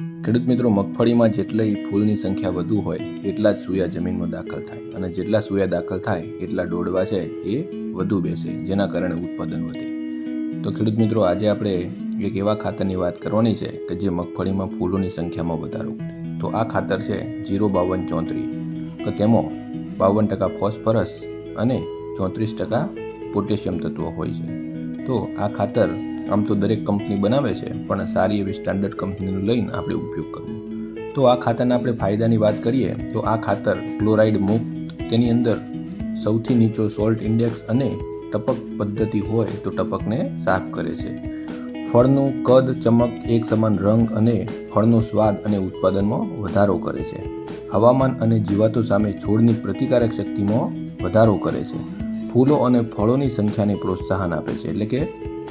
ખેડૂત મિત્રો, મગફળીમાં જેટલી ફૂલની સંખ્યા વધુ હોય, એટલા જ સૂયા જમીનમાં દાખલ થાય અને જેટલા સૂયા દાખલ થાય, એટલા ડોડવા છે એ વધુ બેસે, જેના કારણે ઉત્પાદન વધે. તો ખેડૂત મિત્રો, આજે આપણે એક એવા ખાતરની વાત કરવાની છે કે જે મગફળીમાં ફૂલોની સંખ્યામાં વધારો તો આ ખાતર છે જીરો બાવન ચોત્રીસ. તો તેમાં બાવન ટકા ફોસ્ફરસ અને ચોત્રીસ ટકા પોટેશિયમ તત્વો હોય છે. તો આ ખાતર આમ તો દરેક કંપની બનાવે છે, પણ સારી એવી સ્ટાન્ડર્ડ કંપનીનું લઈને આપણે ઉપયોગ કરવો તો આ ખાતરના આપણે ફાયદાની વાત કરીએ, તો આ ખાતર ક્લોરાઇડ મુક્ત, તેની અંદર સૌથી નીચો સોલ્ટ ઇન્ડેક્સ અને ટપક પદ્ધતિ હોય તો ટપકને સાફ કરે છે. ફળનું કદ, ચમક, એક સમાન રંગ અને ફળનો સ્વાદ અને ઉત્પાદનમાં વધારો કરે છે. હવામાન અને જીવાતો સામે છોડની પ્રતિકારક શક્તિમાં વધારો કરે છે. ફૂલો અને ફળોની સંખ્યાને પ્રોત્સાહન આપે છે. એટલે કે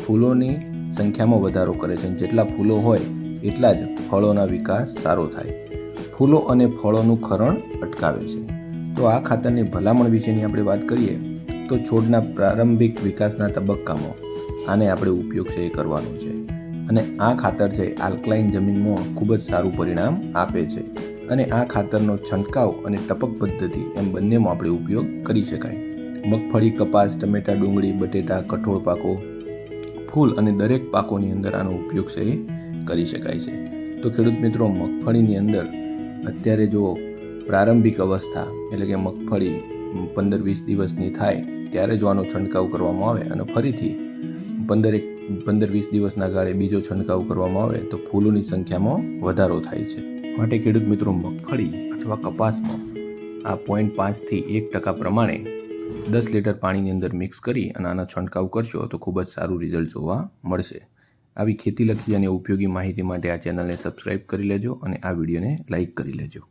ફૂલોની સંખ્યામાં વધારો કરે છે જેટલા ફૂલો હોય, એટલા જ ફળોના વિકાસ સારો થાય. ફૂલો અને ફળોનું ખરણ અટકાવે છે. તો આ ખાતરની ભલામણ વિશેની આપણે વાત કરીએ, તો છોડના પ્રારંભિક વિકાસના તબક્કામાં આને આપણે ઉપયોગ છે એ કરવાનો છે. અને આ ખાતર છે આલ્કલાઇન જમીનમાં ખૂબ જ સારું પરિણામ આપે છે. અને આ ખાતરનો છંટકાવ અને ટપક પદ્ધતિ એમ બંનેમાં આપણે ઉપયોગ કરી શકાય. મગફળી, કપાસ, ટમેટા, ડુંગળી, બટેટા, કઠોળ પાકો, ફૂલ અને દરેક પાકોની અંદર આનો ઉપયોગ છે કરી શકાય છે. તો ખેડૂત મિત્રો, મગફળીની અંદર અત્યારે જો પ્રારંભિક અવસ્થા એટલે કે મગફળી પંદર વીસ દિવસની થાય, ત્યારે જો આનો છંટકાવ કરવામાં આવે અને ફરીથી પંદર એક પંદર વીસ દિવસના ગાળે બીજો છંટકાવ કરવામાં આવે, તો ફૂલોની સંખ્યામાં વધારો થાય છે. માટે ખેડૂત મિત્રો, મગફળી અથવા કપાસમાં આ પોઈન્ટ પાંચથી એક ટકા પ્રમાણે દસ લીટર પાણીની અંદર મિક્સ કરી અને આનો છંટકાવ કરશો તો ખૂબ જ સારું રિઝલ્ટ જોવા મળશે. આવી ખેતીલક્ષી અને ઉપયોગી માહિતી માટે આ ચેનલને સબસ્ક્રાઇબ કરી લેજો અને આ વિડીયોને લાઇક કરી લેજો.